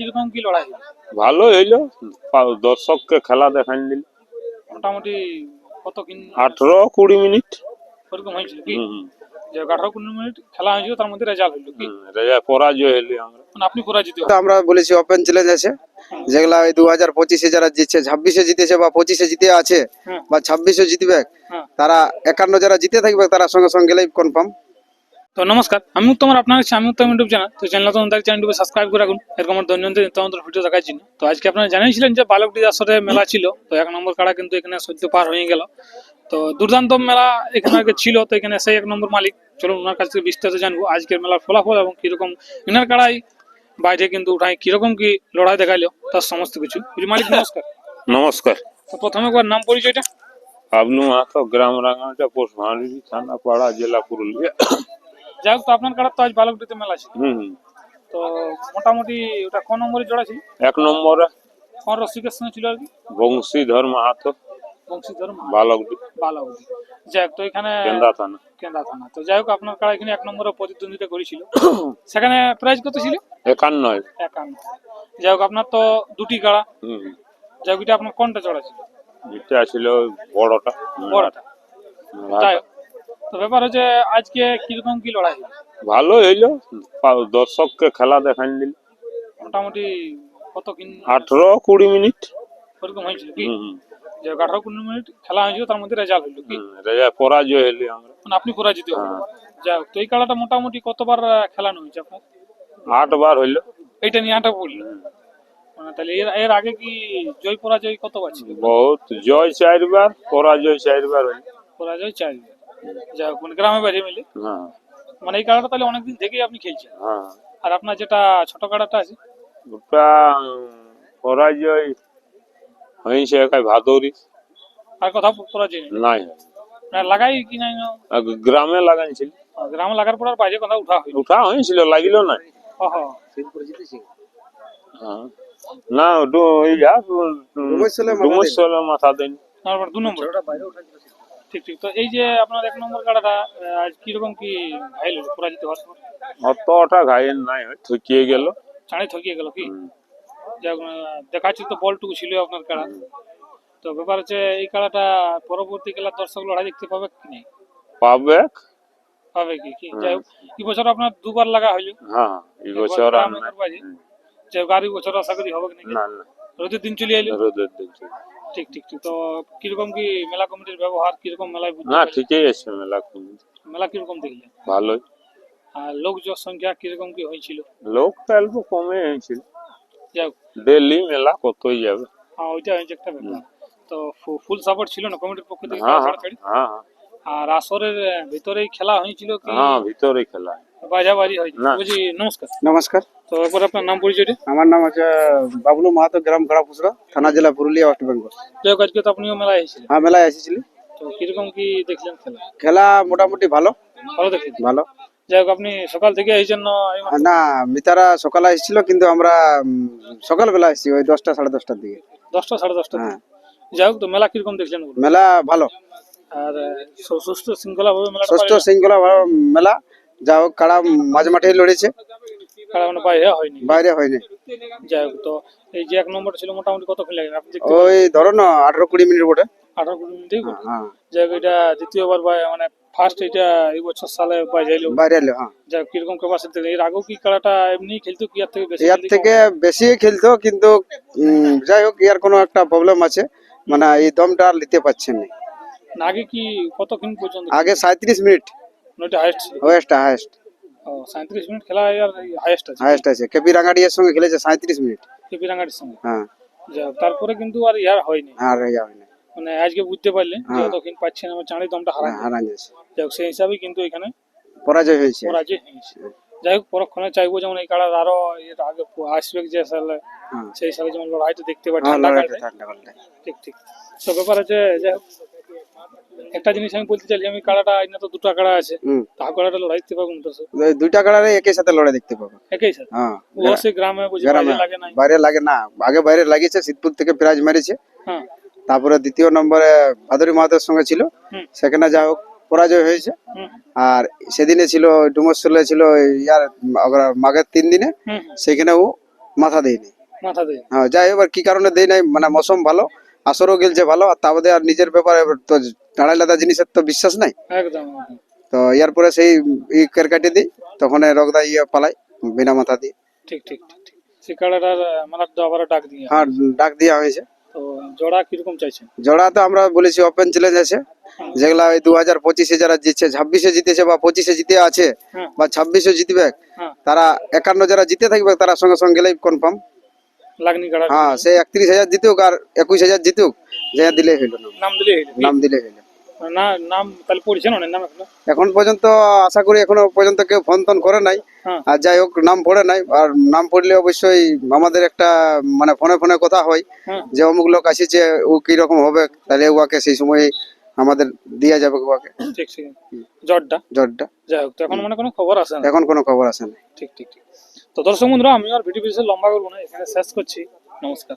কীরকম কি লড়াই হলো? ভালো হইল। দর্শককে খেলা দেখান দিল। মোটামুটি কত কিন আঠারো কুড়ি মিনিট। ওরকম হয়েছিল কি? হুম, যে আঠারো পনেরো মিনিট খেলা হয়েছিল তার মধ্যে রেজাল্ট হইল কি? পরাজয় হইলি আমরা। মানে আপনি পরাজিত আমরা বলেছি ওপেন চ্যালেঞ্জ আছে যেগুলা ওই দু হাজার পঁচিশে যারা জিতছে ছাব্বিশে জিতেছে বা পঁচিশে জিতে আছে হ্যাঁ। বা ছাব্বিশে জিতবে হ্যাঁ। তারা একান্ন যারা জিতে থাকবে তারা সঙ্গে সঙ্গে গেলেই কনফার্ম তো নমস্কার আমি উত্তম আপনার হচ্ছে আমি উত্তম ইউটিউব চ্যানেল তো চ্যানেল তো আমাদের চ্যানেলটিকে সাবস্ক্রাইব করে রাখুন। এরকম আমার দৈনন্দিন নিত্য ভিডিও দেখার জন্য। তো আজকে আপনারা জানিয়েছিলেন যে বালকটি আসরে মেলা ছিল তো এক নম্বর কাড়া কিন্তু এখানে সদ্য পার হয়ে গেল। তো দুর্দান্ত মেলা এখানে আগে ছিল তো এখানে সেই এক নম্বর মালিক চলুন ওনার কাছ থেকে বিস্তারিত জানব আজকের মেলার ফলাফল এবং কীরকম ইনার কাড়াই বাইরে কিন্তু উঠাই কীরকম কি লড়াই দেখাইলো তার সমস্ত কিছু। মালিক নমস্কার। নমস্কার। তো প্রথমে একবার নাম পরিচয়টা। আবনু মাহাতো গ্রাম রাঙাটা ভাঁড়ি থানা পাড়া জেলা পুরুলিয়া। যাই হোক তো আপনার কাড়ার তো আজ বালকটিতে মেলা ছিল। হুম। তো মোটামুটি ওটা কোন নম্বরে জোড়া ছিল? এক নম্বরে। কোন রসিকের সঙ্গে ছিল আর কি? বংশীধর মাহাতো। বংশীধর বালকটি বালাউদ্দিন যাই হোক তো এখানে কেন্দ্রা থানা। কেন্দ্রা থানা। তো যাই হোক আপনার কারা এখানে এক নম্বরে প্রতিদ্বন্দ্বিতা করেছিল। সেখানে প্রাইজ কত ছিল? একান্ন একান্ন যাই হোক আপনার তো দুটি কাড়া। হুম যাই হোক এটা আপনার কোনটা চড়া ছিল? এটা ছিল বড়টা। বড়টা। যাই হোক। তো ব্যাপার হচ্ছে আজকে কীরকম কি লড়াই? ভালো হইল। দর্শককে খেলা দেখান দিল। মোটামুটি কত কিন? আঠারো কুড়ি মিনিট। ওরকম হয়েছিল কি যে আঠারো পনেরো মিনিট খেলা হয়েছিল তার মধ্যে রেজাল্ট হইল কি? হুম, রেজা পরাজয় হইলি আমরা। মানে আপনি পরাজিত হলেন। হ্যাঁ। যাই হোক তো এই খেলাটা মোটামুটি কতবার খেলানো হয়েছে আপনার? আট বার হইল। এইটা নিয়ে আটা বললেন? মানে তাহলে এর এর আগে কি জয় পরাজয় কতবার ছিল? বহুত। জয় চারবার পরাজয় চারবার হইল। পরাজয় চাই যাই হোক মানে গ্রামে বাড়ি মিলে। হ্যাঁ। মানে এই কাড়াটা তাহলে অনেকদিন থেকেই আপনি খেলছেন হ্যাঁ। আর আপনার যেটা ছোট কাড়াটা আছে? ওটা পরাজয় হয়েছে একাই ভাদরি আর কথা পরাজয় নাই? লাগাই কি নাই? গ্রামে লাগাইছিল গ্রামে লাগার পর আর বাইরে কথা উঠা উঠা হয়েছিল লাগিল না হ্যাঁ। না মাথা দেন দু নম্বর। ঠিক ঠিক। তো এই যে আপনার এক নম্বর কাড়াটা আজ কীরকম কি হলো পরাজিত হওয়ার পর অতটা ঘায়েল নাই ঠকিয়ে গেল। চাঁড়ে থকিয়ে গেল কি? যাই হোক, দেখাচ্ছি তো বলটুকু ছিল আপনার কাড়া। তো ব্যাপার হচ্ছে এই কাড়াটা পরবর্তী খেলার দর্শক লড়াই দেখতে পাবে কি নেই? পাবে। পাবে কি কি? যাই হোক এই বছর আপনার দুবার লাগা হইল। হ্যাঁ এই বছর আর গ্রামে নাই। করবাজি। যে গাড়ি বছর আশা করি হবে নাকি? না না। রোদের দিন চলে এলো রোদের দিন চলে। ঠিক ঠিক ঠিক। তো কীরকম কি মেলা কমিটির ব্যবহার কীরকম মেলায় না ঠিকই আছে মেলা কমিটি। মেলা কীরকম দেখলেন? ভালোই। আর লোক সংখ্যা কীরকম কি হয়েছিল? লোক তো অল্প কমে হয়েছিল হোক ডেলি মেলা কতই যাবে? হ্যাঁ ওইটা হয়েছে একটা ব্যাপার। তো ফুল সাপোর্ট ছিল না কমিটির পক্ষ থেকে হ্যাঁ হ্যাঁ? হ্যাঁ হ্যাঁ। আর আসরের ভিতরেই খেলা হয়েছিল কি? হ্যাঁ ভিতরে খেলা বাজাবাজি হয়েছিল না। বুঝি নমস্কার নমস্কার তো একবার আপনার নাম পরিচয়টা আমার নাম হচ্ছে বাবলু মাহাতো গ্রাম খাড়াপুসরা থানা জেলা পুরুলিয়া ওয়েস্ট বেঙ্গল যাই হোক আজকে তো আপনিও মেলায় এসেছিলেন? হ্যাঁ মেলায় এসেছিলি। তো কীরকম কি দেখলেন খেলা? খেলা মোটামুটি ভালো। ভালো দেখলেন? ভালো। যাই হোক আপনি সকাল থেকে এই জন্য এই মাত্র? না মিতারা সকালে এসেছিল কিন্তু আমরা উম, সকালবেলা এসেছি ওই দশটা সাড়ে দশটার দিকে। দশটা সাড়ে দশটা? হ্যাঁ। যাই হোক তো মেলা কীরকম দেখলেন বলুন? মেলা ভালো। আর আহ, সু- সুস্থ শৃঙ্খলা ভাবে মেলাটা ষষ্ঠ পালিত- শৃঙ্খলা ভালো মেলা যা হোক কারা মাঝ মাঠে লড়েছে? কারণ মানে বাইরে হয়নি। বাইরে হয়নি। যাই হোক তো এই যে এক নম্বর ছিল মোটামুটি কত খেলে আপনি ওই ধরো না আঠারো কুড়ি মিনিট আঠারো কুড়ি করবে হ্যাঁ। যাই হোক এটা দ্বিতীয়বার মানে ফার্স্ট এটা এই বছর সালে বাইরে এলো। হ্যাঁ। যাই কীরকম ক্যাপাসিটি এর আগেও কি খেলাটা এমনি খেলতো কি আর থেকে বেশি? থেকে বেশি খেলতো কিন্তু যাই হোক ইয়ার কোনো একটা প্রবলেম আছে। মানে এই দমটা আর নিতে পারছেন না, আগে কি কতক্ষণ পর্যন্ত? আগে সাঁত্রিশ মিনিট। নয়টা হাইস্ট ছিল। ওয়েস্ট হায়েস্ট ও সাঁত্রিশ মিনিট খেলা আর হাইস্ট আছে। হায়েস্ট আছে। কেপি রাঙ্গাডিয়ার সঙ্গে খেলেছে সাঁত্রিশ মিনিট কেপিরাঙ্গাটির সঙ্গে? হ্যাঁ। তারপরে কিন্তু আর ইয়ার হয়নি। আর ইয়া হয়নি। মানে আজকে বুঝতে পারলেন যে হ্যাঁ। তখন পাচ্ছেন আমার চাঁড়ি দমটা হারা হ্যাঁ, যাচ্ছে যাই হোক সেই হিসাবে কিন্তু এখানে পরাজয় হয়েছে। পরাজয় হয়েছে। যাই হোক পরক্ষণে চাইব যেমন এই কাড়ার আরও এর আগে আসবে যে সালে হ্যাঁ। সেই সালে যেমন লড়াইটা দেখতে পাই হ্যাঁ, ঠান্ডা। ঠিক ঠিক। তো ব্যাপার আছে যাই হোক একটা জিনিস আমি বলতে চাই আমি কাড়াটা এখানে তো দুটো কাড়া আছে কাড়াটা লড়াই দেখতে পাবো তো দুইটা একই সাথে লড়াই দেখতে পাবো। একই সাথে? হ্যাঁ ও সে গ্রামে বুঝি বাইরে লাগে নাই? বাইরে লাগে না। আগে বাইরে লাগিয়েছে শীতপুর থেকে প্রাইজ মেরেছে। হ্যাঁ। তারপরে দ্বিতীয় নম্বরে ভাদুরী মাহাতোর সঙ্গে ছিল। সেখানে যা হোক পরাজয় হয়েছে। আর সেদিনে ছিল ডুমসলে ছিল ইয়ার মাঘের তিন দিনে। সেখানেও মাথা দেয়নি। মাথা দিয়ে হ্যাঁ যাই হোক, কি কারণে দেয় নাই মানে মৌসুম ভালো আসরও গেলছে ভালো আর তা বাদে আর নিজের ব্যাপারে তো টাড়াই লাদা জিনিসের তো বিশ্বাস নাই। একদম। তো ইয়ার পরে সেই ই কের দিই তখন রগদা ইয়ে পালাই বিনা মাথা দিয়ে। ঠিক ঠিক আবার ডাক দিয়ে। হ্যাঁ ডাক দেওয়া হয়েছে। তো জোড়া কীরকম চাইছেন? জোড়া তো আমরা বলেছি ওপেন চ্যালেঞ্জ আছে যেগুলা ওই দু হাজার পঁচিশে যারা জিতছে ছাব্বিশে জিতেছে বা পঁচিশে জিতে আছে হ্যাঁ। বা ছাব্বিশে জিতবে হ্যাঁ। তারা একান্ন যারা জিতে থাকবে তারা সঙ্গে সঙ্গে গেলেই কনফার্ম লাগনি হ্যাঁ সে একত্রিশ হাজার জিতুক আর একুশ হাজার জিতুক যে দিলেই হইল। নাম দিলে নাম দিলেই হইল। না নাম তাহলে পড়ছে না নাম এখন? পর্যন্ত আশা করি এখনও পর্যন্ত কেউ ফোন টোন করে নাই। হ্যাঁ। আর যাই হোক নাম পড়ে নাই। আর নাম পড়লে অবশ্যই আমাদের একটা মানে ফোনে ফোনে কথা হয়। হ্যাঁ। যে অমুক লোক আসিছে ও কীরকম হবে তাহলে উহাকে সেই সময় আমাদের দিয়া যাবে উহাকে। ঠিক ঠিক। জটটা জটটা যাই হোক এখন মানে কোনো খবর আসে না? এখন কোনো খবর আসে না। ঠিক ঠিক ঠিক। তো দর্শক বন্ধুরা আমি আর ভিডিও বিশেষ লম্বা করব না এখানে শেষ করছি। নমস্কার।